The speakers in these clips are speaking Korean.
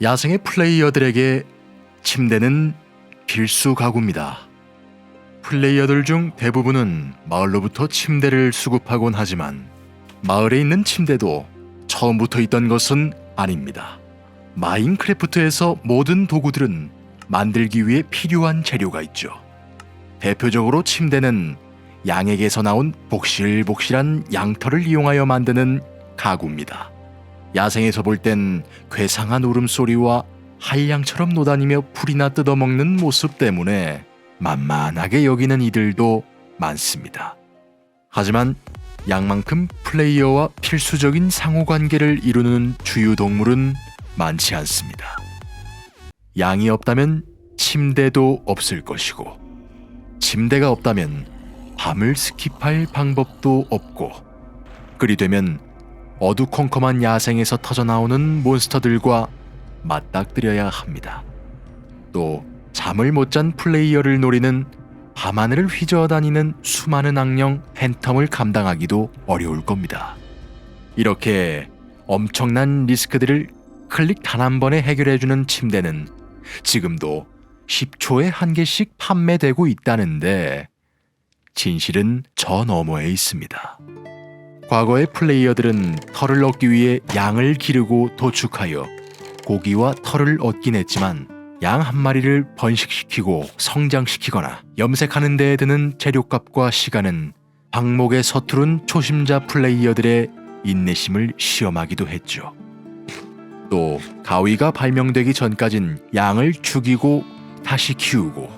야생의 플레이어들에게 침대는 필수 가구입니다. 플레이어들 중 대부분은 마을로부터 침대를 수급하곤 하지만 마을에 있는 침대도 처음부터 있던 것은 아닙니다. 마인크래프트에서 모든 도구들은 만들기 위해 필요한 재료가 있죠. 대표적으로 침대는 양에게서 나온 복실복실한 양털을 이용하여 만드는 가구입니다. 야생에서 볼 땐 괴상한 울음소리와 한량처럼 노다니며 풀이나 뜯어먹는 모습 때문에 만만하게 여기는 이들도 많습니다. 하지만 양만큼 플레이어와 필수적인 상호관계를 이루는 주요 동물은 많지 않습니다. 양이 없다면 침대도 없을 것이고 침대가 없다면 밤을 스킵할 방법도 없고 그리 되면 어두컴컴한 야생에서 터져 나오는 몬스터들과 맞닥뜨려야 합니다. 또 잠을 못 잔 플레이어를 노리는 밤하늘을 휘저어다니는 수많은 악령 팬텀을 감당하기도 어려울 겁니다. 이렇게 엄청난 리스크들을 클릭 단 한 번에 해결해주는 침대는 지금도 10초에 한 개씩 판매되고 있다는데 진실은 저 너머에 있습니다. 과거의 플레이어들은 털을 얻기 위해 양을 기르고 도축하여 고기와 털을 얻긴 했지만 양 한 마리를 번식시키고 성장시키거나 염색하는 데에 드는 재료값과 시간은 방목에 서투른 초심자 플레이어들의 인내심을 시험하기도 했죠. 또 가위가 발명되기 전까진 양을 죽이고 다시 키우고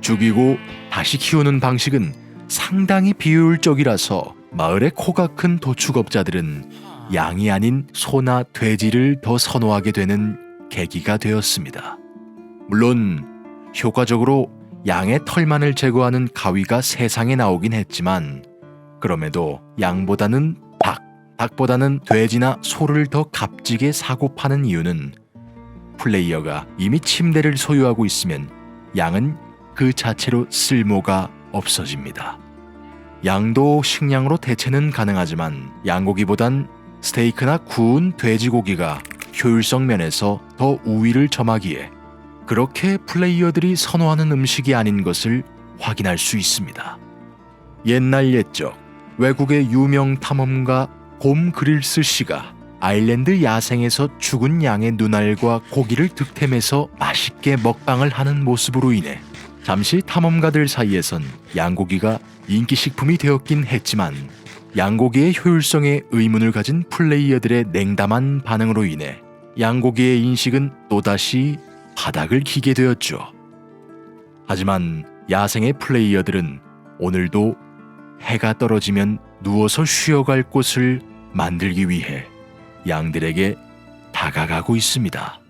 죽이고 다시 키우는 방식은 상당히 비효율적이라서 마을의 코가 큰 도축업자들은 양이 아닌 소나 돼지를 더 선호하게 되는 계기가 되었습니다. 물론 효과적으로 양의 털만을 제거하는 가위가 세상에 나오긴 했지만 그럼에도 양보다는 닭, 닭보다는 돼지나 소를 더 값지게 사고 파는 이유는 플레이어가 이미 침대를 소유하고 있으면 양은 그 자체로 쓸모가 없어집니다. 양도 식량으로 대체는 가능하지만 양고기보단 스테이크나 구운 돼지고기가 효율성 면에서 더 우위를 점하기에 그렇게 플레이어들이 선호하는 음식이 아닌 것을 확인할 수 있습니다. 옛날 옛적 외국의 유명 탐험가 곰 그릴스 씨가 아일랜드 야생에서 죽은 양의 눈알과 고기를 득템해서 맛있게 먹방을 하는 모습으로 인해 잠시 탐험가들 사이에선 양고기가 인기 식품이 되었긴 했지만 양고기의 효율성에 의문을 가진 플레이어들의 냉담한 반응으로 인해 양고기의 인식은 또다시 바닥을 기게 되었죠. 하지만 야생의 플레이어들은 오늘도 해가 떨어지면 누워서 쉬어갈 곳을 만들기 위해 양들에게 다가가고 있습니다.